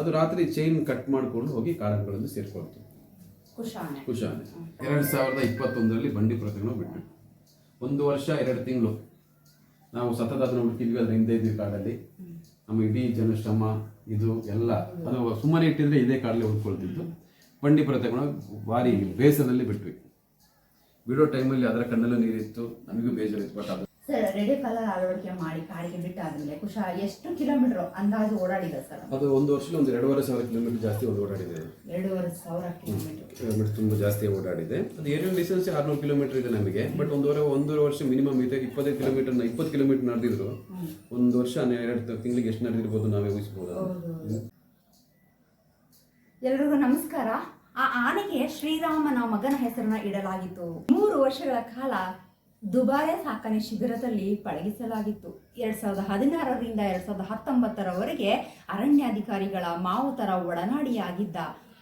ಅದು ರಾತ್ರಿ chain cut ಮಾಡ್ಕೊಂಡು ಹೋಗಿ ಕಾರಣಗಳನ್ನು ಸೇರ್ಕೊಳ್ತು. ಕುಶಾನೆ. ಎರಡು ಸಾವಿರದ ಇಪ್ಪತ್ತೊಂದರಲ್ಲಿ ಬಂಡಿ ಪ್ರಕರಣ ಬಿಟ್ಟು ಒಂದು ವರ್ಷ ಎರಡು ತಿಂಗಳು. ನಾವು ಸತತ ಅದನ್ನು ಹುಡುಕಿದ್ವಿ ಅದ್ರ ಹಿಂದೆ ಇದ್ವಿ ಕಾಡಲ್ಲಿ. ನಮ್ಮ ಇಡೀ ಜನಶ್ರಮ ಇದು ಎಲ್ಲ. ಅದು ಸುಮ್ಮನೆ ಇಟ್ಟಿದ್ರೆ ಇದೇ ಕಾಡಲ್ಲಿ ಹುಡ್ಕೊಳ್ತಿದ್ದು ಬಂಡಿ ಪ್ರಕರಣ ಭಾರಿ ಬೇಸರದಲ್ಲಿ ಬಿಟ್ವಿ. ಬಿಡೋ ಟೈಮಲ್ಲಿ ಅದರ ಕಣ್ಣಲ್ಲೂ ನೀರಿತ್ತು. ನಮಗೂ ಬೇಜಾರಿತ್ತು ಬಟ್ ಅದು ರೆಡಿ ಕಲರ್ ಅಳವಡಿಕೆ ಮಾಡಿ ಕಾರಿಗೆ ಬಿಟ್ಟಾದ್ಮೇಲೆ ಕುಶಾ ಎಷ್ಟು ಕಿಲೋಮೀಟರ್ ಅಂದಾಜು ಓಡಾಡಿದ ಸರ್? ಅದು ಒಂದು ವರ್ಷದಲ್ಲಿ ಒಂದು ಎರಡೂವರೆ ಸಾವಿರ ಕಿಲೋಮೀಟರ್ ಜಾಸ್ತಿ ಓಡಾಡಿದೆ. ಎರಡೂವರೆ ಸಾವಿರ ಕಿಲೋಮೀಟರ್. ಕಿಲೋಮೀಟರ್ ತುಂಬ ಜಾಸ್ತಿ ಓಡಾಡಿದೆ. ಅದು ಏರಿಯಲ್ ಡಿಸ್ಟೆನ್ಸ್ ಆರ್ನೂರು ಕಿಲೋಮೀಟರ್ ಇದೆ ನಮಗೆ. ಬಟ್ ಒಂದೂವರೆ ಒಂದೂವರೆ ವರ್ಷ ಮಿನಿಮಮ್ ಇದೆ. ಇಪ್ಪತ್ತೈದು ಕಿಲೋಮೀಟರ್ ಇಪ್ಪತ್ತು ಕಿಲೋಮೀಟರ್ ನಡೆದಿದ್ರು ಒಂದು ವರ್ಷ ಎರಡು ತಿಂಗಳಿಗೆ ಎಷ್ಟು ನಡೆದಿರ್ಬೋದು ನಾವೇ ಊಹಿಸ್ಬೋದು? ಎಲ್ರಿಗೂ ನಮಸ್ಕಾರ. ಆ ಆನೆಗೆ ಶ್ರೀರಾಮನ ಮಗನ ಹೆಸರನ್ನ ಇಡಲಾಗಿತ್ತು. ಮೂರು ವರ್ಷಗಳ ಕಾಲ ದುಬಾರೆ ಸಾಕಣೆ ಶಿಬಿರದಲ್ಲಿ ಪಳಗಿಸಲಾಗಿತ್ತು. ಎರಡ್ ಸಾವಿರದ ಹದಿನಾರರಿಂದ ಎರಡ್ ಸಾವಿರದ ಹತ್ತೊಂಬತ್ತರವರೆಗೆ ಅರಣ್ಯಾಧಿಕಾರಿಗಳ ಮಾವುತರ ಒಡನಾಡಿಯಾಗಿದ್ದ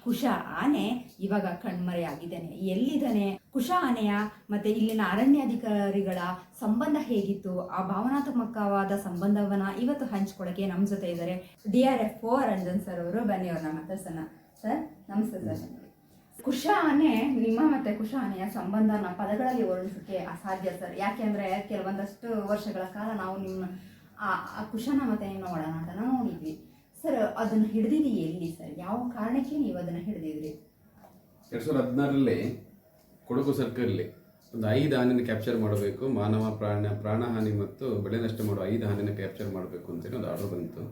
ಕುಶ ಆನೆ ಇವಾಗ ಕಣ್ಮರೆಯಾಗಿದ್ದಾನೆ. ಎಲ್ಲಿದ್ದಾನೆ? ಕುಶ ಆನೆಯ ಮತ್ತೆ ಇಲ್ಲಿನ ಅರಣ್ಯಾಧಿಕಾರಿಗಳ ಸಂಬಂಧ ಹೇಗಿತ್ತು? ಆ ಭಾವನಾತ್ಮಕವಾದ ಸಂಬಂಧವನ್ನ ಇವತ್ತು ಹಂಚ್ಕೊಳಕ್ಕೆ ನಮ್ಮ ಜೊತೆ ಇದ್ದಾರೆ D R F O Ranjan sir ಅವರು. ಬನ್ನಿ ಅವ್ರನ್ನ ಮಾತಾಡ್ಸೋಣ. ಸರ್, ನಮಸ್ತೆ ಸರ್. ಕುಶ ಆನೆ ನಿಮ್ಮ ಮತ್ತೆ ಕುಶ ಆನೆಯ ಸಂಬಂಧನ ಪದಗಳಲ್ಲಿ ವರ್ಣಿಸೋಕೆ ಅಸಾಧ್ಯ ಸರ್. ಯಾಕೆಂದ್ರೆ ಕೆಲವೊಂದಷ್ಟು ವರ್ಷಗಳ ಕಾಲ ನಾವು ನಿಮ್ಮ, ಆ ಕುಶನ ಮತ್ತೆ ನಿಮ್ಮ ಒಡನಾಟನ ನೋಡಿದ್ವಿ. ಸರ್, ಅದನ್ನ ಹಿಡಿದಿದ್ದು ಎಲ್ಲಿ ಸರ್? ಯಾವ ಕಾರಣಕ್ಕೆ ನೀವು ಅದನ್ನ ಹಿಡಿದಿದ್ರಿ? ಎರಡ್ ಸಾವಿರದ ಹದಿನಾರರಲ್ಲಿ ಕೊಡಗು ಸರ್ಕಲ್ಲಿ ಒಂದು ಐದು ಹಾನಿನ ಕ್ಯಾಪ್ಚರ್ ಮಾಡಬೇಕು, ಮಾನವ ಪ್ರಾಣ ಪ್ರಾಣಹಾನಿ ಮತ್ತು ಬೆಳೆ ನಷ್ಟ ಮಾಡುವ ಐದು ಹಾನಿನ ಕ್ಯಾಪ್ಚರ್ ಮಾಡಬೇಕು ಅಂತೇಳಿ ಒಂದು ಆರ್ಡರ್ ಬಂತು.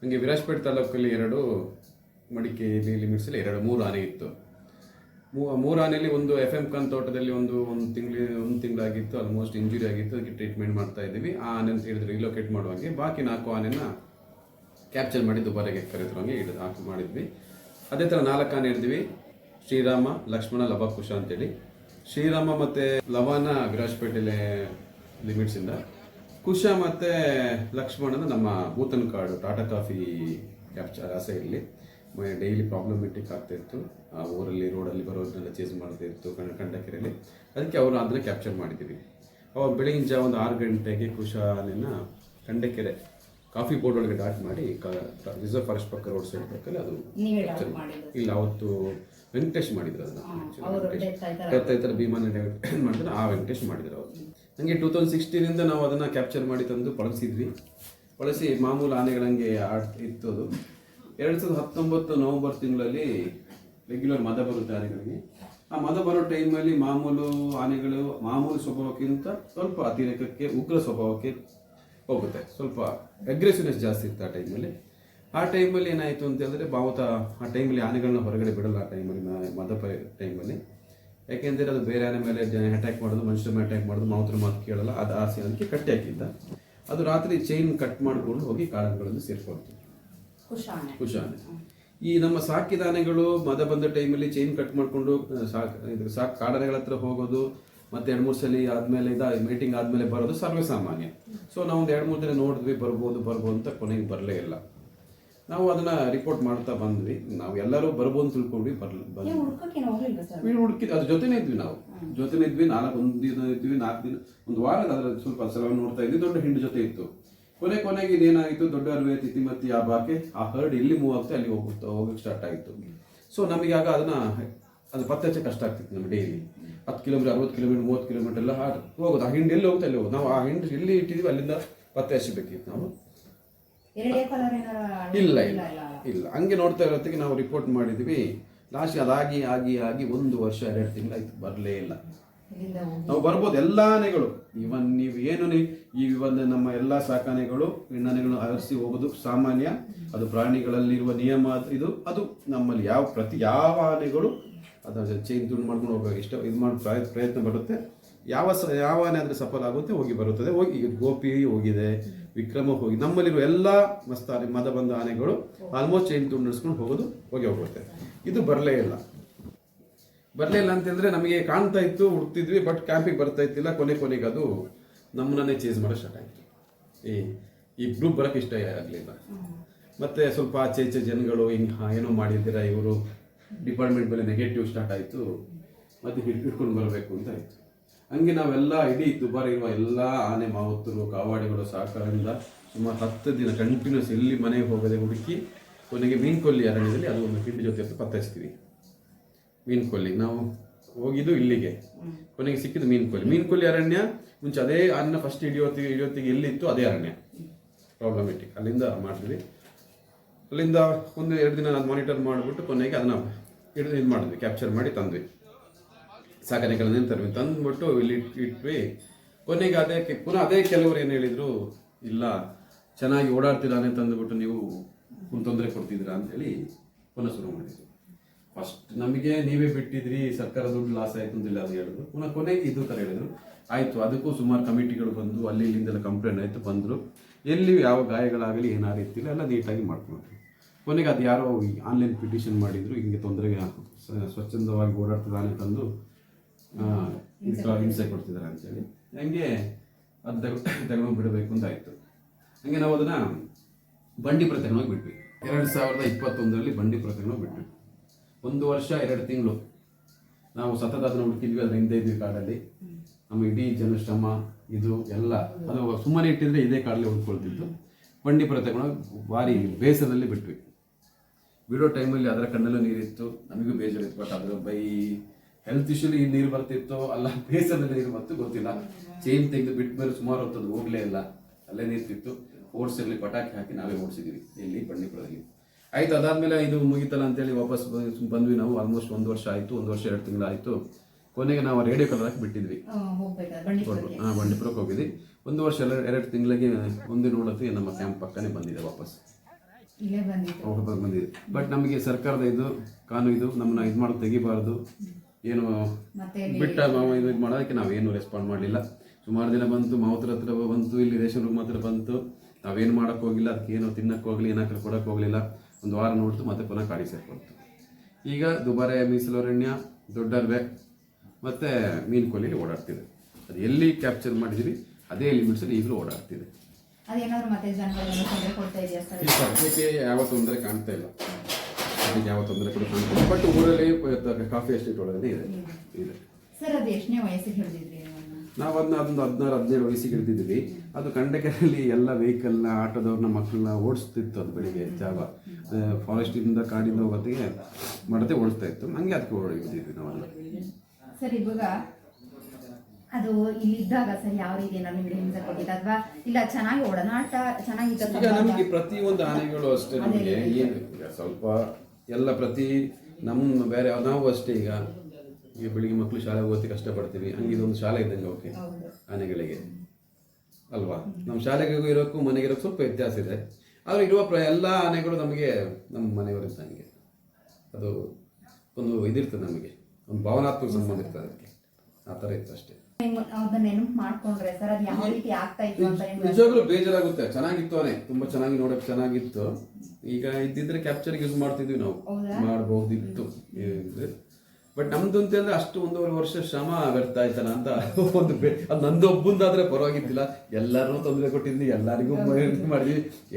ನನಗೆ ವಿರಾಜ್ಪೇಟ್ ತಾಲೂಕಲ್ಲಿ ಎರಡು ಮಡಿಕೇರಿ ಲಿಮಿಟ್ಸಲ್ಲಿ ಎರಡು, ಮೂರು ಆನೆ ಇತ್ತು. ಮೂ- ಮೂರು ಆನೆಯಲ್ಲಿ ಒಂದು ಎಫ್ ಎಂ ಕನ್ ತೋಟದಲ್ಲಿ ಒಂದು ಒಂದು ತಿಂಗಳು, ಒಂದು ತಿಂಗಳಾಗಿತ್ತು ಆಲ್ಮೋಸ್ಟ್ ಇಂಜುರಿ ಆಗಿತ್ತು, ಅದಕ್ಕೆ ಟ್ರೀಟ್ಮೆಂಟ್ ಮಾಡ್ತಾ ಇದ್ದೀವಿ. ಆ ಆನೆ ಅಂತ ಹೇಳಿದ್ರು ರಿಲೋಕೇಟ್ ಮಾಡುವಾಗೆ. ಬಾಕಿ ನಾಲ್ಕು ಆನೆನ ಕ್ಯಾಪ್ಚರ್ ಮಾಡಿ ದುಬಾರಿಗೆ ಹಾಗೆ ಹಿಡಿದು ಹಾಕಿ ಮಾಡಿದ್ವಿ. ಅದೇ ಥರ ನಾಲ್ಕು ಆನೆ ಹಿಡಿದ್ವಿ. ಶ್ರೀರಾಮ, ಲಕ್ಷ್ಮಣ ಲಭ ಕುಶ ಅಂತೇಳಿ. ಶ್ರೀರಾಮ ಮತ್ತು ಲವನ ವಿರಾಜ್ಪೇಟೆಲೆ ಲಿಮಿಟ್ಸಿಂದ. ಕುಶ ಮತ್ತು ಲಕ್ಷ್ಮಣನ ನಮ್ಮ ಬೂತನ್ ಕಾಡು, ಟಾಟಾ ಕಾಫಿ ಕ್ಯಾಪ್ಚರ್ ಆಸೆಯಲ್ಲಿ ಡೈಲಿ ಪ್ರಾಬ್ಲಮೆಟಿಕ್ ಆಗ್ತಾ ಇತ್ತು. ಆ ಊರಲ್ಲಿ ರೋಡಲ್ಲಿ ಬರೋದನ್ನೆಲ್ಲ ಚೇಸ್ ಮಾಡ್ತಾ ಇತ್ತು ಕಣ ಕಂಡಕೆರೆಯಲ್ಲಿ ಅದಕ್ಕೆ ಅವರು ಅದನ್ನ ಕ್ಯಾಪ್ಚರ್ ಮಾಡಿದ್ದೀವಿ ಅವಾಗ ಬೆಳಗಿನ ಜಾವ ಒಂದು ಆರು ಗಂಟೆಗೆ ಕುಶಾಲಿನ ಕಂಡಕೆರೆ ಕಾಫಿ ಬೋರ್ಡ್ ಒಳಗೆ ಡಾಟ್ ಮಾಡಿ ರಿಸರ್ವ್ ಫಾರೆಸ್ಟ್ ಪಕ್ಕ ರೋಡ್ ಸೈಡ್ ಪಕ್ಕದಲ್ಲಿ ಅದು ಇಲ್ಲ ಅವತ್ತು ವೆಂಕಟೇಶ್ ಮಾಡಿದ್ರು ಅದನ್ನ. ಥರ ಭೀಮಾನ ಮಾಡಿದ್ರೆ ಆ ವೆಂಕಟೇಶ್ ಮಾಡಿದ್ರು ಅವರು. ನನಗೆ ಟೂ ತೌಸಂಡ್ ಸಿಕ್ಸ್ಟೀನಿಂದ ನಾವು ಅದನ್ನು ಕ್ಯಾಪ್ಚರ್ ಮಾಡಿ ತಂದು ಬಳಸಿದ್ವಿ. ಬಳಸಿ ಮಾಮೂಲು ಆನೆಗಳಂಗೆ ಆಡ್ ಇತ್ತು ಅದು ಎರಡು ಸಾವಿರದ ಹತ್ತೊಂಬತ್ತು ನವೆಂಬರ್ ತಿಂಗಳಲ್ಲಿ ರೆಗ್ಯುಲರ್ ಮದ ಬರುತ್ತೆ ಆನೆಗಳಿಗೆ. ಆ ಮದ ಬರೋ ಟೈಮಲ್ಲಿ ಮಾಮೂಲು ಆನೆಗಳು ಮಾಮೂಲು ಸ್ವಭಾವಕ್ಕಿಂತ ಸ್ವಲ್ಪ ಅತಿರೇಕಕ್ಕೆ, ಉಗ್ರ ಸ್ವಭಾವಕ್ಕೆ ಹೋಗುತ್ತೆ. ಸ್ವಲ್ಪ ಅಗ್ರೆಸಿವ್ನೆಸ್ ಜಾಸ್ತಿ ಇತ್ತು ಆ ಟೈಮಲ್ಲಿ ಆ ಟೈಮಲ್ಲಿ ಏನಾಯಿತು ಅಂತ ಹೇಳಿದ್ರೆ ಭಾವತ ಆ ಟೈಮಲ್ಲಿ ಆನೆಗಳನ್ನ ಹೊರಗಡೆ ಬಿಡಲ್ಲ ಆ ಟೈಮಲ್ಲಿ ಮದ ಟೈಮಲ್ಲಿ ಯಾಕೆಂದರೆ ಅದು ಬೇರೆ ಆನೆ ಮೇಲೆ ಅಟ್ಯಾಕ್ ಮಾಡೋದು, ಮನುಷ್ಯರ ಮೇಲೆ ಅಟ್ಯಾಕ್ ಮಾಡೋದು ಮಾತ್ರ ಮಾತು ಕೇಳಲ್ಲ, ಅದು ಆಸೆ ಅದಕ್ಕೆ ಕಟ್ಟಿ ಹಾಕಿದ್ದ. ಅದು ರಾತ್ರಿ ಚೈನ್ ಕಟ್ ಮಾಡಿಕೊಂಡು ಹೋಗಿ ಕಾಡಂಗಳಲ್ಲಿ ಸೇರ್ಕೊಳ್ತು ಕುಶಾನೆ ಈ ನಮ್ಮ ಸಾಕಿದಾನೆಗಳು ಮದ ಬಂದ ಟೈಮಲ್ಲಿ ಚೈನ್ ಕಟ್ ಮಾಡ್ಕೊಂಡು ಸಾಕು ಸಾಕ್ ಇದು ಸಾಕ್ ಕಾಡನೆಗಳ ಹತ್ರ ಹೋಗೋದು ಮತ್ತೆ ಎರಡು ಮೂರು ಸಲ ಆದ್ಮೇಲೆ ಇದ ಮೀಟಿಂಗ್ ಆದ್ಮೇಲೆ ಬರೋದು ಸರ್ವೇ ಸಾಮಾನ್ಯ. ಸೊ ನಾವು ಒಂದು ಎರಡು ಮೂರು ದಿನ ನೋಡಿದ್ವಿ ಬರ್ಬೋದು ಬರ್ಬೋದು ಅಂತ ಕೊನೆಗೆ ಬರಲೇ ಇಲ್ಲ. ನಾವು ಅದನ್ನ ರಿಪೋರ್ಟ್ ಮಾಡ್ತಾ ಬಂದ್ವಿ. ನಾವು ಎಲ್ಲರೂ ಬರ್ಬೋದು ಅಂತ ತಿಳ್ಕೊಂಡ್ವಿ ಬರ್ಲಿ ಹುಡುಕಿ ಅದ್ರ ಜೊತೆನೇ ಇದ್ವಿ ನಾವು. ಜೊತೆನೇ ಇದ್ವಿ ನಾಲ್ಕು ಒಂದು ದಿನ ಇದ್ವಿ ನಾಲ್ಕು ದಿನ ಒಂದು ವಾರ ಅದರ ಸ್ವಲ್ಪ ಸಲ ನೋಡ್ತಾ ಇದ್ವಿ ದೊಡ್ಡ ಹಿಂಡು ಜೊತೆ ಇತ್ತು. ಕೊನೆ ಕೊನೆಗೆ ಇದೇನಾಗಿತ್ತು ದೊಡ್ಡ ಅರಿವೆ ತಿತಿಮತಿ ಆ ಬಾಕೆ ಆ ಹರ್ಡ್ ಇಲ್ಲಿ ಮೂವ್ ಆಗುತ್ತೆ ಅಲ್ಲಿ ಹೋಗುತ್ತೆ ಹೋಗಕ್ಕೆ ಸ್ಟಾರ್ಟ್ ಆಯಿತು. ಸೊ ನಮಗೆ ಆಗ ಅದನ್ನ ಅದು ಪತ್ತೆ ಹಚ್ಚಕ್ಕೆ ಕಷ್ಟ ಆಗ್ತಿತ್ತು ನಮ್ಮ ಡೈಲಿ ಹತ್ತು ಕಿಲೋಮೀಟರ್ ಅರವತ್ತು ಕಿಲೋಮೀಟರ್ ಮೂವತ್ತು ಕಿಲೋಮೀಟರ್ ಎಲ್ಲ ಹಾಡ್ ಹೋಗೋದು ಆ ಹಿಂಡ್ ಎಲ್ಲಿ ಹೋಗುತ್ತೆ ಅಲ್ಲಿ ಹೋಗೋದು. ನಾವು ಆ ಹಿಂಡ್ ಎಲ್ಲಿ ಇಟ್ಟಿದ್ವಿ ಅಲ್ಲಿಂದ ಪತ್ತೆ ಹಚ್ಚಬೇಕಿತ್ತು ನಾವು. ಇಲ್ಲ ಇಲ್ಲ ಇಲ್ಲ ಹಂಗೆ ನೋಡ್ತಾ ಇರೋತ್ತಿಗೆ ನಾವು ರಿಪೋರ್ಟ್ ಮಾಡಿದ್ವಿ ಲಾಸ್ಟ್ ಅದಾಗಿ ಆಗಿ ಆಗಿ ಒಂದು ವರ್ಷ ಎರಡು ತಿಂಗಳಾಯ್ತು ಬರಲೇ ಇಲ್ಲ. ನಾವು ಬರ್ಬೋದು ಎಲ್ಲ ಆನೆಗಳು ಇವನ್ ನೀವು ಏನು ಈ ಒಂದು ನಮ್ಮ ಎಲ್ಲ ಸಾಕಾನೆಗಳು ಹೆಣ್ಣಾನೆಗಳು ಆರಿಸಿ ಹೋಗೋದು ಸಾಮಾನ್ಯ. ಅದು ಪ್ರಾಣಿಗಳಲ್ಲಿರುವ ನಿಯಮ ಇದು. ಅದು ನಮ್ಮಲ್ಲಿ ಯಾವ ಪ್ರತಿ ಯಾವ ಆನೆಗಳು ಅದರ ಚೈನ್ ದುಡ್ಡು ಮಾಡ್ಕೊಂಡು ಹೋಗೋ ಇಷ್ಟ ಇದು ಮಾಡಿ ಪ್ರಯತ್ನ ಪ್ರಯತ್ನ ಬರುತ್ತೆ ಯಾವ ಸ ಯಾವ ಆನೆ ಆದರೆ ಸಫಲ ಆಗುತ್ತೆ ಹೋಗಿ ಬರುತ್ತದೆ. ಹೋಗಿ ಗೋಪಿ ಹೋಗಿದೆ ವಿಕ್ರಮ ಹೋಗಿ ನಮ್ಮಲ್ಲಿರುವ ಎಲ್ಲ ಮಸ್ತಾನೆ ಮದ ಬಂದ ಆನೆಗಳು ಆಲ್ಮೋಸ್ಟ್ ಚೈನ್ ದುಡ್ಡು ನಡೆಸ್ಕೊಂಡು ಹೋಗೋದು ಹೋಗಿ ಹೋಗುತ್ತೆ ಇದು ಬರಲೇ ಇಲ್ಲ. ಬರಲೇ ಇಲ್ಲ ಅಂತಂದ್ರೆ ನಮಗೆ ಕಾಣ್ತಾ ಇತ್ತು ಹುಡುಕ್ತಿದ್ವಿ ಬಟ್ ಕ್ಯಾಂಪಿಗೆ ಬರ್ತಾ ಇತ್ತಿಲ್ಲ. ಕೊನೆ ಕೊನೆಗೆ ಅದು ನಮ್ಮನ್ನೇ ಚೇಸ್ ಮಾಡೋ ಸ್ಟಾರ್ಟ್ ಆಯಿತು. ಈ ಈ ಗ್ರೂಪ್ ಇಷ್ಟ ಆಗಲಿಲ್ಲ. ಮತ್ತೆ ಸ್ವಲ್ಪ ಆಚೆ ಈಚೆ ಜನಗಳು ಹಿಂಗೆ ಏನೋ ಮಾಡಿದ್ದೀರಾ ಇವರು? ಡಿಪಾರ್ಟ್ಮೆಂಟ್ ಮೇಲೆ ನೆಗೆಟಿವ್ ಸ್ಟಾರ್ಟ್ ಆಯಿತು. ಮತ್ತೆ ಹಿಡ್, ಹಿಡ್ಕೊಂಡು ಬರಬೇಕು ಅಂತ ಆಯಿತು. ಹಂಗೆ ನಾವೆಲ್ಲ ಇಡೀ ದುಬಾರಿ ಇರುವ ಎಲ್ಲ ಆನೆ ಮಾವತ್ತರು, ಕಾವಾಡಿಗಳು ಸಾಕಾರದಿಂದ ಸುಮಾರು ಹತ್ತು ದಿನ ಕಂಟಿನ್ಯೂಸ್ ಎಲ್ಲಿ ಮನೆಗೆ ಹೋಗದೆ ಹುಡುಕಿ, ಕೊನೆಗೆ ಮೀನ್ಕೊಲ್ಲಿ ಅರಣ್ಯದಲ್ಲಿ ಅದು ಒಂದು ಕಿಂಡಿ ಜೊತೆ ಅಂತ ಪತ್ತಾಯಿಸ್ತೀವಿ ಮೀನ್ಕೊಲ್ಲಿ. ನಾವು ಹೋಗಿದ್ದು ಇಲ್ಲಿಗೆ. ಕೊನೆಗೆ ಸಿಕ್ಕಿದ್ದು ಮೀನ್ ಕೋಲಿ ಅರಣ್ಯ ಮುಂಚೆ ಅದೇ ಅನ್ನ ಫಸ್ಟ್ ಹಿಡಿಯೋತ್ತಿಗೆ ಹಿಡಿಯೋತ್ತಿಗೆ ಎಲ್ಲಿತ್ತು ಅದೇ ಅರಣ್ಯ. ಪ್ರಾಬ್ಲಮೆಟಿಕ್ ಅಲ್ಲಿಂದ ಮಾಡಿದ್ವಿ ಅಲ್ಲಿಂದ ಒಂದು ಎರಡು ದಿನ ನಾನು ಮಾನಿಟರ್ ಮಾಡಿಬಿಟ್ಟು ಕೊನೆಗೆ ಅದನ್ನ ಹಿಡಿದು ಇದು ಮಾಡಿದ್ವಿ ಕ್ಯಾಪ್ಚರ್ ಮಾಡಿ ತಂದ್ವಿ. ಸಾಕಾಣಿಕೆಗಳನ್ನೇನು ತರ್ವಿ ತಂದ್ಬಿಟ್ಟು ಇಲ್ಲಿ ಇಟ್- ಇಟ್ವಿ. ಕೊನೆಗೆ ಅದೇ ಪುನಃ ಅದೇ ಕೆಲವರು ಏನು ಹೇಳಿದ್ರು ಇಲ್ಲ ಚೆನ್ನಾಗಿ ಓಡಾಡ್ತಿದ್ದಾನೆ ತಂದುಬಿಟ್ಟು ನೀವು ತೊಂದರೆ ಕೊಡ್ತಿದ್ದೀರಾ ಅಂತೇಳಿ ಪುನಃ ಶುರು ಮಾಡಿದ್ವಿ. ಫಸ್ಟ್ ನಮಗೆ ನೀವೇ ಬಿಟ್ಟಿದ್ರಿ ಸರ್ಕಾರ ದುಡ್ಡು ಲಾಸ್ ಆಯ್ತು ಅಂತ ಅದು ಹೇಳಿದ್ರು. ಪುನಃ ಕೊನೆಗೆ ಇದು ಥರ ಹೇಳಿದ್ರು. ಆಯಿತು, ಅದಕ್ಕೂ ಸುಮಾರು ಕಮಿಟಿಗಳು ಬಂದು ಅಲ್ಲಿ ಇಲ್ಲಿಂದೆಲ್ಲ ಕಂಪ್ಲೇಂಟ್ ಆಯಿತು, ಬಂದರು. ಎಲ್ಲಿ ಯಾವ ಗಾಯಗಳಾಗಲಿ ಏನಾಗಿತ್ತಿಲ್ಲ ಎಲ್ಲ ನೀಟಾಗಿ ಮಾಡ್ಕೊಂಡ್ರು. ಕೊನೆಗೆ ಅದು ಯಾರೋ ಆನ್ಲೈನ್ ಪಿಟಿಷನ್ ಮಾಡಿದ್ರು, ಹಿಂಗೆ ತೊಂದರೆಗೆ ಸ್ವಚ್ಛಂದವಾಗಿ ಓಡಾಡ್ತಿದ್ದಾನೆ ತಂದು ಹಿಂಸೆ ಕೊಡ್ತಿದ್ದಾರೆ. ಅಂತೇಳಿ ಹಂಗೆ ಅದು ತಗೊಂಡು ತಗೊಂಡು ಬಿಡಬೇಕು ಅಂತ ಆಯಿತು. ಹಂಗೆ ನಾವು ಅದನ್ನು ಬಂಡಿ ಪ್ರತಗಣವಾಗಿ ಬಿಟ್ವಿ. ಎರಡು ಸಾವಿರದ ಇಪ್ಪತ್ತೊಂದರಲ್ಲಿ ಬಂಡಿ ತಗೊಂಡೋಗಿ ಬಿಟ್ವಿ. ಒಂದು ವರ್ಷ, ಎರಡು ತಿಂಗಳು ನಾವು ಸತತ ಅದನ್ನು ಹುಡುಕಿದ್ವಿ ಅದ್ರ ಹಿಂದೆ ಇದ್ವಿ ಕಾಡಲ್ಲಿ. ನಮ್ಮ ಇಡೀ ಜನಶ್ರಮ, ಇದು ಎಲ್ಲ ಅದು ಸುಮ್ಮನೆ ಇಟ್ಟಿದ್ರೆ ಇದೇ ಕಾಡಲ್ಲಿ ಹುಡ್ಕೊಳ್ತಿತ್ತು. ಬಂಡೀಪುರ ತಗೊಂಡು ಭಾರಿ ಬೇಸರದಲ್ಲಿ ಬಿಟ್ವಿ. ಬಿಡೋ ಟೈಮಲ್ಲಿ ಅದರ ಕಣ್ಣಲ್ಲೂ ನೀರಿತ್ತು. ನಮಗೂ ಬೇಜಾರಿತ್ತು, ಬಟ್ ಅದ್ರ ಬೈ ಹೆಲ್ತ್ ಇಶ್ಯೂಲಿ ಈ ನೀರು ಬರ್ತಿತ್ತೋ, ಅಲ್ಲ ಬೇಸರದಲ್ಲಿ ನೀರು ಬಂತು ಗೊತ್ತಿಲ್ಲ. ಚೈನ್ ತೆಗೆದು ಬಿಟ್ಟ ಮೇಲೆ ಸುಮಾರು ಹೊತ್ತು ಅದು ಹೋಗ್ಲೇ ಇಲ್ಲ. ಅಲ್ಲೇ ನೀರ್ತಿತ್ತು. ಓಡಿಸಿರಲಿ, ಪಟಾಕಿ ಹಾಕಿ ನಾವೇ ಓಡಿಸಿದ್ವಿ ಇಲ್ಲಿ ಬಂಡೀಪುರದಲ್ಲಿ. ಆಯ್ತು ಅದಾದ್ಮೇಲೆ ಇದು ಮುಗಿತಲ್ಲ ಅಂತೇಳಿ ವಾಪಸ್ ಬಂದ್ವಿ ನಾವು ಆಲ್ಮೋಸ್ಟ್ ಒಂದು ವರ್ಷ ಆಯಿತು ಒಂದು ವರ್ಷ ಎರಡು ತಿಂಗಳು ಆಯಿತು. ಕೊನೆಗೆ ನಾವು ರೇಡಿಯೋ ಕಲರ್ ಹಾಕಿ ಬಿಟ್ಟಿದ್ವಿ. ಹಾಂ ಬಂಡೀಪುರಕ್ಕೆ ಹೋಗಿದ್ವಿ. ಒಂದು ವರ್ಷ ಎರಡು ಎರಡು ತಿಂಗಳಿಗೆ ಒಂದು ನೋಡೋಕ್ಕೆ ನಮ್ಮ ಕ್ಯಾಂಪ್ ಪಕ್ಕನೇ ಬಂದಿದೆ ವಾಪಸ್. ಬಂದಿದೆ. ಬಟ್ ನಮಗೆ ಸರ್ಕಾರದ ಇದು ಕಾನೂನು ಇದು ನಮ್ಮನ್ನ ಇದು ಮಾಡೋದು ತೆಗಿಬಾರ್ದು. ಏನು ಬಿಟ್ಟ ನಾವು ಇದು ಮಾಡೋದಕ್ಕೆ ನಾವೇನು ರೆಸ್ಪಾಂಡ್ ಮಾಡಲಿಲ್ಲ. ಸುಮಾರು ದಿನ ಬಂತು ಮಾವುತರ ಹತ್ರ ಬಂತು ಇಲ್ಲಿ ರೇಷನ್ ರೂಮ್ ಹತ್ರ ಬಂತು. ನಾವೇನು ಮಾಡೋಕ್ಕೋಗಿಲ್ಲ ಹೋಗಿಲ್ಲ ಅದಕ್ಕೆ ಏನೋ ತಿನ್ನಕ್ಕೆ ಹೋಗಲಿ ಏನಾದ್ರು ಕೊಡೋಕ್ಕೆ ಹೋಗಲಿಲ್ಲ. ಒಂದು ವಾರ ನೋಡ್ತು ಮತ್ತೆ ಪುನಃ ಕಾಡಿ ಸೇರ್ಕೊಳ್ತು ಈಗ ದುಬಾರೆ ಮೀಸಲರಣ್ಯ ದೊಡ್ಡರ್ವೆ ಮತ್ತು ಮೀನು ಕೊಲ್ಲಿಲಿ ಓಡಾಡ್ತಿದೆ. ಅದು ಎಲ್ಲಿ ಕ್ಯಾಪ್ಚರ್ ಮಾಡಿದ್ದೀವಿ ಅದೇ ಲಿಮಿಟ್ಸಲ್ಲಿ ಈಗಲೂ ಓಡಾಡ್ತಿದೆ. ಯಾವ ತೊಂದರೆ ಕಾಣ್ತಾ ಇಲ್ಲ. ಅದಕ್ಕೆ ಯಾವ ತೊಂದರೆ ಕೂಡ ಕಾಣ್ತಾ ಇಲ್ಲ. ಬಟ್ ಊರಲ್ಲಿ ಕಾಫಿ ಎಸ್ಟೇಟ್ ಒಳಗಡೆ ಇದೆ. ಇದೆ. ನಾವು ಅದನ್ನ? ಅದೊಂದು ಹದಿನಾರು ಹದಿನೇಳು ವಯಸ್ಸಿಗೆ ಹಿಡಿದಿದ್ವಿ ಅದು ಕಂಡಕೆರೆಯಲ್ಲಿ ಎಲ್ಲ ವೆಹಿಕಲ್ನ ಆಟೋದವ್ರನ್ನ ಮಕ್ಕಳನ್ನ ಓಡಿಸ್ತಿತ್ತು ಅದು ಬೆಳಿಗ್ಗೆ ಜಾವ. ಫಾರೆಸ್ಟಿಂದ ಕಾಡಿಂದ ಹೋಗೋತ್ತಿಗೆ ಮಡತೆ ಓಡಿಸ್ತಾ ಇತ್ತು. ಹಂಗೆ ಅದಕ್ಕೆ ಓಡಿದ್ವಿ ನಾವೆಲ್ಲ. ಸರ್ ಇವಾಗ ಅದು ಇಲ್ಲಿದ್ದಾಗ ಸರ್ ಯಾವ ರೀತಿ ಏನಾದ್ರು ನಿಮಗೆ ಹಿಂಸೆ ಕೊಟ್ಟಿದ್ದ? ಅಥವಾ ಇಲ್ಲ ಚೆನ್ನಾಗಿ ಒಡನಾಟ ಚೆನ್ನಾಗಿದ್ದ ಈಗ ನಮಗೆ ಪ್ರತಿಯೊಂದು ಆನೆಗಳು ಅಷ್ಟೇ ನಮಗೆ. ಏನು ಈಗ ಸ್ವಲ್ಪ ಎಲ್ಲ ಪ್ರತಿ ನಮ್ಮ ಬೇರೆ ನಾವು ಅಷ್ಟೇ ಈಗ. ಈಗ ಬೆಳಿಗ್ಗೆ ಮಕ್ಕಳು ಶಾಲೆ ಓದಿ ಕಷ್ಟಪಡ್ತೀವಿ. ಹಂಗೆ ಇದೊಂದು ಶಾಲೆ ಇದ್ದಂಗೆ ಓಕೆ. ಆನೆಗಳಿಗೆ. ಅಲ್ವಾ? ನಮ್ಮ ಶಾಲೆಗೆ ಇರೋಕ್ಕೂ ಮನೆಗೆ ಇರೋಕ್ಕೂ ಸ್ವಲ್ಪ ವ್ಯತ್ಯಾಸ ಇದೆ. ಆದರೆ ಇರುವ ಪ್ರ ಎಲ್ಲ ಆನೆಗಳು ನಮಗೆ ನಮ್ಮ ಮನೆಯವರು ಇದ್ದಂಗೆ. ಅದು ಒಂದು ಇದಿರ್ತದೆ ನಮಗೆ. ಒಂದು ಭಾವನಾತ್ಮಕ ಸಂಬಂಧ ಇರ್ತದೆ ಅದಕ್ಕೆ. ಆ ಥರ ಇತ್ತು ಅಷ್ಟೇ. ನಿಜವಾಗ್ಲೂ ಬೇಜಾರಾಗುತ್ತೆ. ಚೆನ್ನಾಗಿತ್ತು ಆನೆ. ತುಂಬಾ ಚೆನ್ನಾಗಿ ನೋಡಕ್ ಚೆನ್ನಾಗಿತ್ತು. ಈಗ ಇದ್ದಿದ್ರೆ ಕ್ಯಾಪ್ಚರ್ ಯೂಸ್ ಮಾಡ್ತಿದ್ವಿ ನಾವು. ಹೌದಾ? ಮಾಡಬಹುದಿತ್ತು ಬಟ್ ನಮ್ದು ಅಂತ ಅಂದ್ರೆ ಅಷ್ಟು ಒಂದೂವರೆ ವರ್ಷ ಶ್ರಮ ವ್ಯರ್ಥ ಆಯ್ತಲ್ಲ ಅಂತ ಒಂದು ಅದು ನಂದು ಒಬ್ಬಂದಾದ್ರೆ ಪರವಾಗಿದ್ದಿಲ್ಲ. ಎಲ್ಲರೂ ತೊಂದರೆ ಕೊಟ್ಟಿದ್ವಿ ಎಲ್ಲರಿಗೂ ಮಾಡಿದ್ವಿ.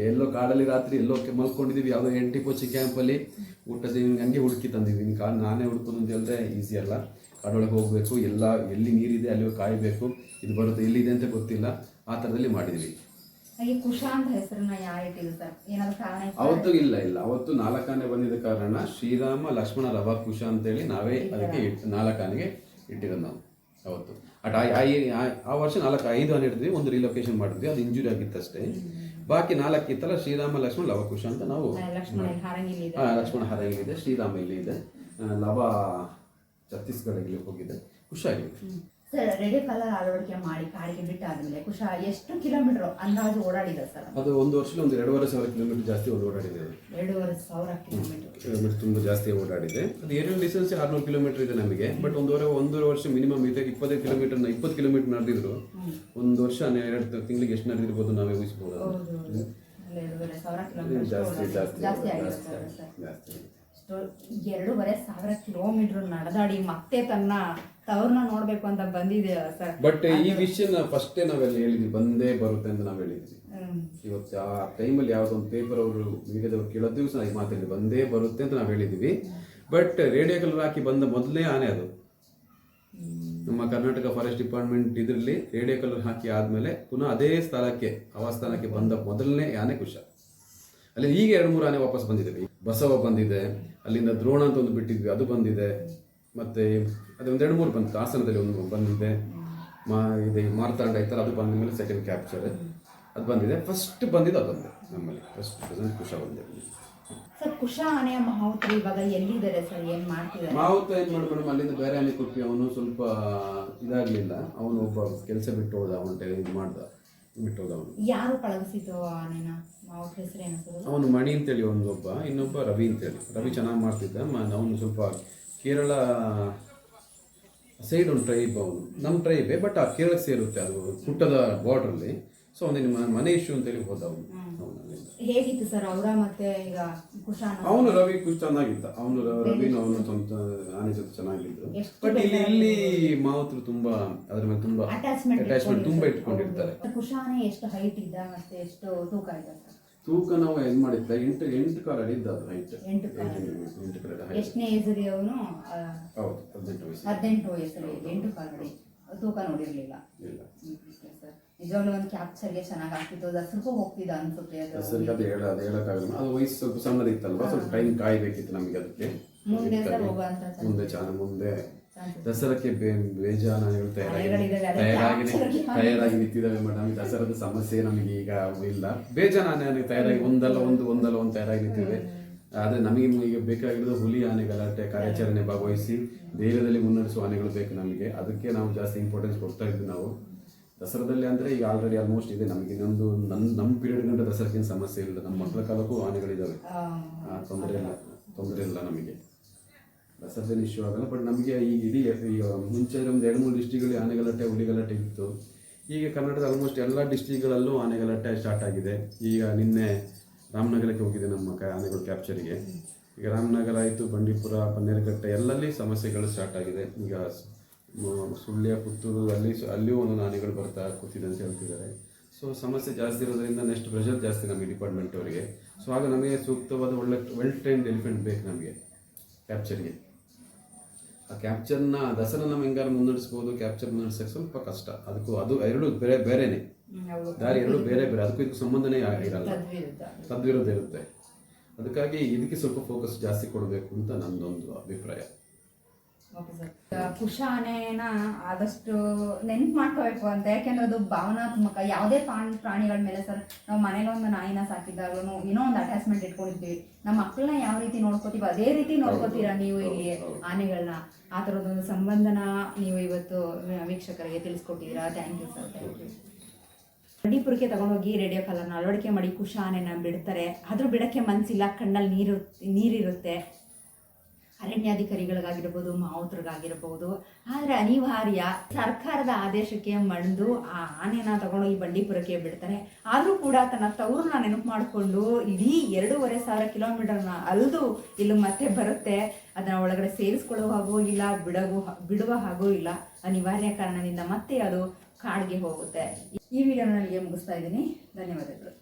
ಎಲ್ಲೋ ಕಾಡಲ್ಲಿ ರಾತ್ರಿ ಎಲ್ಲೋ ಮಲ್ಕೊಂಡಿದ್ದೀವಿ ಮಲ್ಕೊಂಡಿದೀವಿ ಯಾವುದೋ ಎನ್ ಟಿ ಪೋಚಿ ಕ್ಯಾಂಪಲ್ಲಿ. ಊಟದ ಹಿಂಗ್ ಹಂಗೆ ಹುಡುಕಿ ತಂದಿದ್ವಿ. ಇನ್ನು ಕಾಡು ನಾನೇ ಹುಡ್ಕೊಂಡು ಅಂತ ಹೇಳಿದ್ರೆ ಈಸಿ ಅಲ್ಲ. ಕಾಡೊಳಗೆ ಹೋಗಬೇಕು ಎಲ್ಲ ಎಲ್ಲಿ ನೀರಿದೆ ಅಲ್ಲಿ ಕಾಯಬೇಕು. ಇದು ಬರುತ್ತೆ ಎಲ್ಲಿದೆ ಅಂತ ಗೊತ್ತಿಲ್ಲ. ಆ ಥರದಲ್ಲಿ ಮಾಡಿದ್ವಿ. ಹಾಗೆ ಕುಶ ಅಂತ ಹೆಸರನ್ನ ಯಾರು ಇಟ್ಟಿದ್ರು ಸರ್? ಏನಾದ್ರು ಕಾರಣ ಇತ್ತಾ? ಅವತ್ತು ಇಲ್ಲ ಇಲ್ಲ. ಅವತ್ತು ನಾಲ್ಕಾನೆ ಬಂದಿದ್ದ ಕಾರಣ ಶ್ರೀರಾಮ ಲಕ್ಷ್ಮಣ ರವ ಕುಶ ಅಂತೇಳಿ ನಾವೇ ಅದಕ್ಕೆ ನಾಲ್ಕಾನೆಗೆ ಇಟ್ಟಿರೋದು ನಾವು ಅವತ್ತು. ಅಟ್ ಆ- ವರ್ಷ ನಾಲ್ಕು ಐದು ಆನೆ ಹಿಡಿದ್ವಿ ಒಂದು ರಿಲೊಕೇಶನ್ ಮಾಡಿದ್ವಿ. ಅದು ಇಂಜುರಿ ಆಗಿತ್ತು ಅಷ್ಟೇ. ಬಾಕಿ ನಾಲ್ಕು ಇತ್ತಲ್ಲ ಶ್ರೀರಾಮ ಲಕ್ಷ್ಮಣ ಲವ ಕುಶ ಅಂತ ನಾವು ಲಕ್ಷ್ಮಣ ಇಲ್ಲಿ ಇದೆ. ಲಕ್ಷ್ಮಣ ಹರ ಇದೆ ಶ್ರೀರಾಮ ಇಲ್ಲಿ ಇದೆ. ಲವ ಛತ್ತೀಸ್ಗಢಗೆ ಹೋಗಿದೆ? ಖುಷಿಯಾಗಿದೆ ಸರ್ ರೆಡಿ ಕಾಲರ್ ಅಳವಡಿಕೆ ಮಾಡಿ ಕಾಡಿಗೆ ಬಿಟ್ಟಾದ್ಮೇಲೆ ಕುಶ ಎಷ್ಟು ಕಿಲೋಮೀಟರ್ ಅಂದಾಜು ಓಡಾಡಿದ ಸರ್? ಅದು ಒಂದು ವರ್ಷದಲ್ಲಿ ಒಂದು ಎರಡೂವರೆ ಸಾವಿರ ಕಿಲೋಮೀಟರ್ ಜಾಸ್ತಿ ಒಂದು ಓಡಾಡಿದೆ ಅದು. ಎರಡೂವರೆ ಸಾವಿರ ಕಿಲೋಮೀಟರ್ ಕಿಲೋಮೀಟರ್ ತುಂಬ ಜಾಸ್ತಿ ಓಡಾಡಿದೆ. ಅದು ಏರಿಯಲ್ ಡಿಸ್ಟೆನ್ಸ್ ಆರ್ನೂರು ಕಿಲೋಮೀಟರ್ ಇದೆ ನಮಗೆ ಬಟ್ ಒಂದೂವರೆ ಒಂದೂವರೆ ವರ್ಷ ಮಿನಿಮಮ್ ಇದೆ ಇಪ್ಪತ್ತೈದು ಕಿಲೋಮೀಟರ್ ಇಪ್ಪತ್ತು ಕಿಲೋಮೀಟರ್ ನಡೆದಿದ್ರು. ಒಂದು ವರ್ಷ ಎರಡು ತಿಂಗಳಿಗೆ ಎಷ್ಟು ನಡೆದಿರ್ಬೋದು ನಾವೇ ಊಹಿಸ್ಬೋದು ಹೌದು. ಅಲ್ಲಿ ಎರಡೂವರೆ ಸಾವಿರ ಕಿಲೋಮೀಟರ್ ಜಾಸ್ತಿ ಜಾಸ್ತಿ ಜಾಸ್ತಿ ಆಗಿದೆ ಜಾಸ್ತಿ ಸರ್. ಜಾಸ್ತಿ ಅಷ್ಟು ಎರಡೂವರೆ ಸಾವಿರ ಕಿಲೋಮೀಟರ್ ನಡೆದಾಡಿ ಮತ್ತೆ ತನ್ನ ತವ್ರನ್ನ ನೋಡ್ಬೇಕು ಅಂತ ಬಂದಿದೆಯಲ್ಲ ಸರ್. ಬಟ್ ಈ ವಿಷಯನ ಫಸ್ಟೇ ನಾವೆಲ್ಲ ಹೇಳಿದ್ವಿ ಬಂದೇ ಬರುತ್ತೆ ಅಂತ ನಾವು ಹೇಳಿದ್ವಿ. ಇವತ್ತು ಆ ಟೈಮಲ್ಲಿ ಯಾವುದೋ ಒಂದು ಪೇಪರ್ ಅವರು ಮೀಡಿಯಾದವ್ರು ಕೇಳೋ ದಿವಸ ಈ ಮಾತಾಡಿ ಬಂದೇ ಬರುತ್ತೆ ಅಂತ ನಾವು ಹೇಳಿದ್ವಿ. ಬಟ್ ರೇಡಿಯೋ ಕಲರ್ ಹಾಕಿ ಬಂದ ಮೊದಲನೇ ಆನೆ ಅದು. ನಮ್ಮ ಕರ್ನಾಟಕ ಫಾರೆಸ್ಟ್ ಡಿಪಾರ್ಟ್ಮೆಂಟ್ ಇದರಲ್ಲಿ ರೇಡಿಯೋ ಕಲರ್ ಹಾಕಿ ಆದಮೇಲೆ ಪುನಃ ಅದೇ ಸ್ಥಳಕ್ಕೆ ಆ ಸ್ಥಾನಕ್ಕೆ ಬಂದ ಮೊದಲನೇ ಆನೆ ಕುಶ. ಅಲ್ಲಿ ಈಗ ಎರಡು ಮೂರು ಆನೆ ವಾಪಸ್ ಬಂದಿದೆ. ಬಸವ ಬಂದಿದೆ ಅಲ್ಲಿಂದ ದ್ರೋಣ ಅಂತ ಒಂದು ಬಿಟ್ಟಿದ್ವಿ ಅದು ಬಂದಿದೆ. ಮತ್ತೆ ಅದು ಒಂದು ಎರಡು ಮೂರು ಬಂತು. ಹಾಸನದಲ್ಲಿ ಒಂದು ಬಂದಿದೆ. ಮಾ ಇದೆ ಮಾರ್ತಾಂಡ ಇತ್ತಲ್ಲ ಅದು ಬಂದ ಮೇಲೆ ಸೆಕೆಂಡ್ ಕ್ಯಾಪ್ಚರ್ ಅದು ಬಂದಿದೆ. ಫಸ್ಟ್ ಬಂದಿದ್ದು ಅದೊಂದು ನಮ್ಮಲ್ಲಿ. ಫಸ್ಟ್ ಪ್ರೆಸೆಂಟ್ ಕುಶ ಬಂದಿದೆ ಸರ್ ಕುಶ ಆನೆಯ ಮಹಾವತರು ಇವಾಗ ಎಲ್ಲಿದ್ದಾರೆ ಸರ್? ಏನ್ ಮಾಡ್ತಿದ್ದಾರೆ? ಮಾವುತ ಏನು ಮಾಡಿ ಮೇಡಮ್ ಅಲ್ಲಿಂದ ಬೇರೆ ಆನೆ ಕೊಟ್ಟಿ ಅವನು ಸ್ವಲ್ಪ ಇದಾಗಲಿಲ್ಲ. ಅವನು ಒಬ್ಬ ಕೆಲಸ ಬಿಟ್ಟು ಹೋದ. ಅವನ ಇದು ಮಾಡ್ದ ಬಿಟ್ಟು ಹೋದ ಅವನು. ಯಾರು ಪಳಗಿಸಿತು ಆ ಆನೆನ? ಮಾವತ ಹೆಸರು ಏನು ಅವನು ಮಣಿ ಅಂತೇಳಿ ಒಂದು ಒಬ್ಬ ಇನ್ನೊಬ್ಬ ರವಿ ಅಂತೇಳಿ. ರವಿ ಚೆನ್ನಾಗಿ ಮಾಡ್ತಿದ್ದ. ಮ- ಅವನು ಸ್ವಲ್ಪ ಕೇರಳ ಸೈಡ್ ಒಂದು ಟ್ರೈಬ್ ಅವನು ನಮ್ಮ ಟ್ರೈಬೇ ಬಟ್ ಆ ಕೇರಳಕ್ಕೆ ಸೇರುತ್ತೆ ಅದು ಪುಟ್ಟದ ಬಾರ್ಡ್ರಲ್ಲಿ ಸೊ ಅವನಿಗೆ ಮನೆ ಇಶ್ಯೂ ಅಂತೇಳಿ ಹೋದ ಅವನು. ಹೇಗಿತ್ತು ಸರ್ ಅವರ ಮತ್ತೆ ಈಗ ಕುಶಾನ ಅವನು ರವಿ ಕುಶ್ ಚೆನ್ನಾಗಿದ್ದ ಅವನು ರವಿನ ಅವನು ಸ್ವಂತ ಆನೆ ಜೊತೆ ಚೆನ್ನಾಗಿದ್ದು. ಎಷ್ಟು ಬಟ್ ಇಲ್ಲಿ ಇಲ್ಲಿ ಮಾವತರು ತುಂಬಾ ಅದ್ರ ಮೇಲೆ ತುಂಬಾ ಅಟ್ಯಾಚ್ಮೆಂಟ್ ತುಂಬಾ ಇಟ್ಕೊಂಡಿರ್ತಾರೆ. ಕುಶಾನೆ ಎಷ್ಟು ಹೈಟ್ ಇದ್ದ ಮತ್ತೆ ಎಷ್ಟು ತೂಕ ಇದ್ದ ತೂಕ ನಾವು ಏನ್ ಮಾಡಿದ್ದ ಎಂಟು ಎಂಟು ಕಾಲ ಇದ್ದ ಅದು ಹೈಟ್ ಎಂಟು ಎಂಟು ಎಷ್ಟನೇ ಹೆಸರಿ ಅವನು? ಹೌದು ಹದಿನೆಂಟು ವಯಸ್ಸು. ಹದಿನೆಂಟು ಎಂಟು ಕಾಲಡಿ ತೂಕ ನೋಡಿರ್ಲಿಲ್ಲ. ಇಲ್ಲ. ಸರ್. ನಿಜವಾಗ್ಲೂ ಒಂದು ಕ್ಯಾಪ್ಚರ್ಗೆ ಚೆನ್ನಾಗಿ ಆಗ್ತಿತ್ತು. ಹೋಗ್ತಿದ್ದ ಅನ್ಸುತ್ತೆ. ಅದು ಸರಿ ಅದು ಹೇಳ ಅದು ಹೇಳಕ್ಕಾಗಲ್ಲ. ಅದು ವಯಸ್ಸು ಸ್ವಲ್ಪ ಸಣ್ಣದಿತ್ತಲ್ವಾ? ಸ್ವಲ್ಪ ಟೈಮ್ ಕಾಯ್ಬೇಕಿತ್ತು ನಮಗೆ ಅದಕ್ಕೆ. ಹೋಗುವಂತ ಮುಂದೆ ಚಾನ ಮುಂದೆ ದಸರಕ್ಕೆ ಬೇಜಾನ ಆನೆಗಳು ತಯಾರಾಗಿ ತಯಾರಾಗಿ ತಯಾರಾಗಿ ನಿಂತಿದ್ದಾವೆ ಮೇಡಮ್. ದಸರದ ಸಮಸ್ಯೆ ನಮಗೆ ಈಗ ಇಲ್ಲ. ಬೇಜಾನ ತಯಾರಾಗಿ ಒಂದಲ್ಲ ಒಂದು ಒಂದಲ್ಲ ಒಂದು ತಯಾರಾಗಿ ನಿಂತಿದೆ ಆದ್ರೆ ನಮಗೆ ಈಗ ಬೇಕಾಗಿರೋದು ಹುಲಿ ಆನೆ ಗಲಾಟೆ ಕಾರ್ಯಾಚರಣೆ ಭಾಗವಹಿಸಿ ಧೈರ್ಯದಲ್ಲಿ ಮುನ್ನಡೆಸುವ ಆನೆಗಳು ಬೇಕು ನಮಗೆ. ಅದಕ್ಕೆ ನಾವು ಜಾಸ್ತಿ ಇಂಪಾರ್ಟೆನ್ಸ್ ಕೊಡ್ತಾ ಇದ್ವಿ ನಾವು. ದಸರಾದಲ್ಲಿ ಅಂದ್ರೆ ಈಗ ಆಲ್ರೆಡಿ ಆಲ್ಮೋಸ್ಟ್ ಇದೆ. ನಮಗೆ ಇನ್ನೊಂದು ನನ್ನ ನಮ್ಮ ಪೀರಿಯಡ್ ಗಂಟ ದಸರಕ್ಕೇನು ಸಮಸ್ಯೆ ಇಲ್ಲ. ನಮ್ಮ ಮಕ್ಕಳ ಕಾಲಕ್ಕೂ ಆನೆಗಳಿದ್ದಾವೆ ಆ, ತೊಂದರೆ ಇಲ್ಲ. ತೊಂದರೆ ಇಲ್ಲ ನಮಗೆ. ದಸರದಲ್ಲಿ ಇಶ್ಯೂ ಆಗಲ್ಲ ಬಟ್ ನಮಗೆ ಈ ಇಡೀ ಈಗ ಮುಂಚೆ ಒಂದು ಎರಡು ಮೂರು ಡಿಸ್ಟಿಕ್ಗಳಲ್ಲಿ ಆನೆಗಲಾಟೆ ಹುಲಿಗಲಾಟೆ ಇತ್ತು. ಈಗ ಕರ್ನಾಟಕದ ಆಲ್ಮೋಸ್ಟ್ ಎಲ್ಲ ಡಿಸ್ಟಿಕ್ಗಳಲ್ಲೂ ಆನೆಗಲಾಟೆ ಸ್ಟಾರ್ಟ್ ಆಗಿದೆ. ಈಗ ನಿನ್ನೆ ರಾಮನಗರಕ್ಕೆ ಹೋಗಿದೆ ನಮ್ಮ ಕ, ಆನೆಗಳು ಕ್ಯಾಪ್ಚರಿಗೆ ಈಗ ರಾಮನಗರ ಆಯಿತು, ಬಂಡೀಪುರ ಬನ್ನೇರುಘಟ್ಟ ಎಲ್ಲಲ್ಲಿ ಸಮಸ್ಯೆಗಳು ಸ್ಟಾರ್ಟ್ ಆಗಿದೆ. ಈಗ ಸುಳ್ಯ ಪುತ್ತೂರು ಅಲ್ಲಿ ಅಲ್ಲಿಯೂ ಒಂದೊಂದು ಆನೆಗಳು ಬರ್ತಾ ಕೂತಿದೆ ಅಂತ ಹೇಳ್ತಿದ್ದಾರೆ. ಸೊ ಸಮಸ್ಯೆ ಜಾಸ್ತಿ ಇರೋದ್ರಿಂದ ನೆಕ್ಸ್ಟ್ ಪ್ರೆಷರ್ ಜಾಸ್ತಿ ನಮಗೆ ಡಿಪಾರ್ಟ್ಮೆಂಟ್ ಅವರಿಗೆ. ಸೊ ಆಗ ನಮಗೆ ಸೂಕ್ತವಾದ ಒಳ್ಳೆ ವೆಲ್ ಟ್ರೈನ್ಡ್ ಎಲಿಫೆಂಟ್ ಬೇಕು ನಮಗೆ ಕ್ಯಾಪ್ಚರ್ಗೆ ಆ ಕ್ಯಾಪ್ಚರ್ನ ದಸರನ್ನ ನಮ್ಮ ಹೆಂಗಾರು ಮುನ್ನಡೆಸ್ಬೋದು ಕ್ಯಾಪ್ಚರ್ ಮುನ್ನಡೆಸಕ್ಕೆ ಸ್ವಲ್ಪ ಕಷ್ಟ. ಅದಕ್ಕೂ ಅದು ಎರಡು ಬೇರೆ ಬೇರೆನೆ. ದಾರಿ ಎರಡು ಬೇರೆ ಬೇರೆ. ಅದಕ್ಕೂ ಇದಕ್ಕೂ ಸಂಬಂಧನೇ ಆಗಿರಲ್ಲ. ತದ್ವಿರೋಧ ಇರುತ್ತೆ. ಅದಕ್ಕಾಗಿ ಇದಕ್ಕೆ ಸ್ವಲ್ಪ ಫೋಕಸ್ ಜಾಸ್ತಿ ಕೊಡಬೇಕು ಅಂತ ನನ್ನದೊಂದು ಅಭಿಪ್ರಾಯ. ಓಕೆ ಸರ್ ಕುಶ ಆನೆನ ಆದಷ್ಟು ನೆನ್ಪು ಮಾಡ್ಕೋಬೇಕು ಅಂತ. ಯಾಕೆಂದ್ರೆ ಅದು ಭಾವನಾತ್ಮಕ. ಯಾವುದೇ ಪ್ರಾಣಿ ಪ್ರಾಣಿಗಳ ಮೇಲೆ ಸರ್ ನಾವು ಮನೇಲಿ ಒಂದು ನಾಯಿನ ಸಾಕಿದಾಗ್ಲೂ ಏನೋ ಒಂದು ಅಟ್ಯಾಚ್ಮೆಂಟ್ ಇಟ್ಕೊಂಡಿರ್ತೀವಿ ನಮ್ಮ ಮಕ್ಕಳನ್ನ ಯಾವ ರೀತಿ ನೋಡ್ಕೋತೀವಿ ಅದೇ ರೀತಿ ನೋಡ್ಕೋತೀರಾ ನೀವು ಇಲ್ಲಿ ಆನೆಗಳನ್ನ ಆ ಥರದೊಂದು ಸಂಬಂಧನ ನೀವು ಇವತ್ತು ವೀಕ್ಷಕರಿಗೆ ತಿಳಿಸ್ಕೊಟ್ಟಿದ್ದೀರಾ. Thank you sir thank you ಬಂಡೀಪುರಕ್ಕೆ ತಗೊಂಡೋಗಿ ರೇಡಿಯೋ ಕಾಲರ್ನ ಅಳವಡಿಕೆ ಮಾಡಿ ಕುಶ ಆನೆನ ಬಿಡ್ತಾರೆ. ಆದರೂ ಬಿಡೋಕ್ಕೆ ಮನಸ್ಸಿಲ್ಲ ಕಣ್ಣಲ್ಲಿ ನೀರು ನೀರಿರುತ್ತೆ. ಅರಣ್ಯಾಧಿಕಾರಿಗಳಿಗಾಗಿರ್ಬೋದು ಮಾವುತರಿಗಾಗಿರ್ಬೋದು ಆದರೆ ಅನಿವಾರ್ಯ ಸರ್ಕಾರದ ಆದೇಶಕ್ಕೆ ಮಣಿದು ಆ ಆನೆನ ತಗೊಂಡು ಈ ಬಂಡೀಪುರಕ್ಕೆ ಬಿಡ್ತಾರೆ. ಆದರೂ ಕೂಡ ತನ್ನ ತವರನ್ನ ನೆನಪು ಮಾಡಿಕೊಂಡು ಇಡೀ ಎರಡೂವರೆ ಸಾವಿರ ಕಿಲೋಮೀಟರ್ನ ಅಲ್ದು ಇಲ್ಲಿ ಮತ್ತೆ ಬರುತ್ತೆ. ಅದನ್ನ ಒಳಗಡೆ ಸೇರಿಸ್ಕೊಳ್ಳೋ ಹಾಗೂ ಇಲ್ಲ, ಬಿಡಗು ಬಿಡುವ ಹಾಗೂ ಇಲ್ಲ. ಅನಿವಾರ್ಯ ಕಾರಣದಿಂದ ಮತ್ತೆ ಅದು ಕಾಡಿಗೆ ಹೋಗುತ್ತೆ. ಈ ವಿಡಿಯೋನ ನನಗೆ ಮುಗಿಸ್ತಾ ಇದ್ದೀನಿ. ಧನ್ಯವಾದಗಳು.